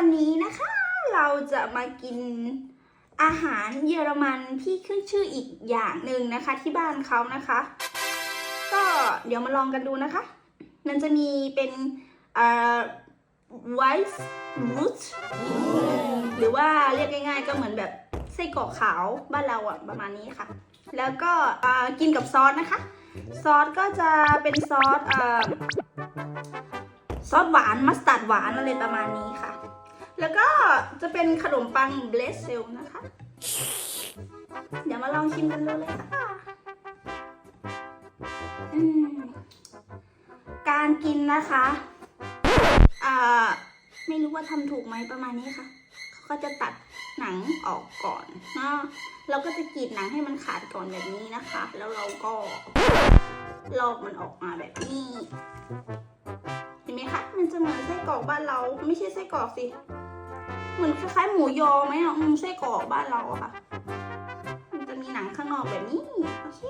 วันนี้นะคะ เราจะมากินอาหารเยอรมันที่ขึ้นชื่ออีกอย่างหนึ่งนะคะ ที่บ้านเขานะคะ ก็เดี๋ยวมาลองกันดูนะคะ มันจะมีเป็นเอ่อ white root หรือว่าเรียกง่าย ๆ ก็เหมือนแบบไส้กรอกขาวบ้านเราอะประมาณนี้ค่ะ แล้วก็กินกับซอสนะคะ ซอสก็จะเป็นซอสเอ่อซอสหวานมัสตาร์ดหวานอะไรประมาณนี้ค่ะ แล้วก็จะเป็นขนมปังเบลสเซลนะคะ เดี๋ยวมาลองชิมกันดูเลยค่ะการกินนะคะอ่าไม่รู้ว่าทำถูกไหมประมาณนี้ค่ะ เขาก็จะตัดหนังออกก่อนเนาะเราก็จะกรีดหนังให้มันขาดก่อนแบบนี้นะคะ แล้วเราก็ลอกมันออกมาแบบนี้ เห็นไหมคะ มันจะเหมือนไส้กรอกบ้านเรา ไม่ใช่ไส้กรอกสิ เหมือนคล้ายๆหมูยอไหมอะอืมไส้กรอกบ้านเราอะค่ะ มันจะมีหนังข้างนอกแบบนี้โอเค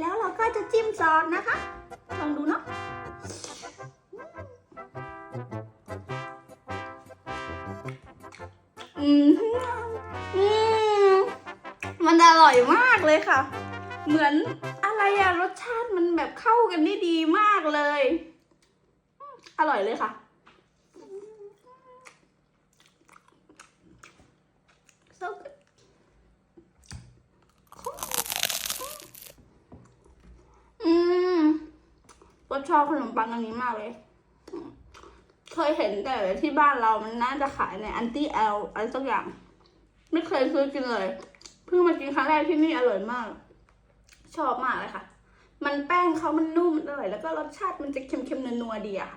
แล้วเราก็จะจิ้มซอสนะคะ ลองดูเนาะอืมอืมมันอร่อยมากเลยค่ะ เหมือนอะไรอะรสชาติมันแบบเข้ากันได้ดีมากเลย อร่อยเลยค่ะ so good อืมก็ ชอบขนมปังอันนี้มากเลย เคยเห็นแต่ที่บ้านเรามันน่าจะขายในอันตี้แอลอะไรสักอย่าง ไม่เคยซื้อกินเลย เพิ่งมากินครั้งแรกที่นี่อร่อยมาก ชอบมากเลยค่ะ มันแป้งเขามันนุ่มมันอร่อยแล้วก็รสชาติมันจะเค็มๆนัวๆดีอะ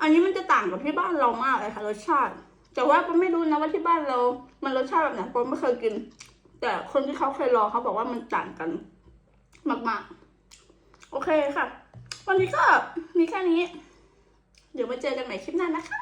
อันนี้มันจะต่างกับที่บ้านเรามากเลยค่ะ รสชาติ แต่ว่าก็ไม่รู้นะว่าที่บ้านเรา มันรสชาติแบบไหนผมไม่เคยกิน แต่คนที่เขาเคยลองเขาบอกว่ามันต่างกัน มากๆ โอเคค่ะ วันนี้ก็มีแค่นี้ เดี๋ยวมาเจอกันใหม่คลิปหน้านะคะ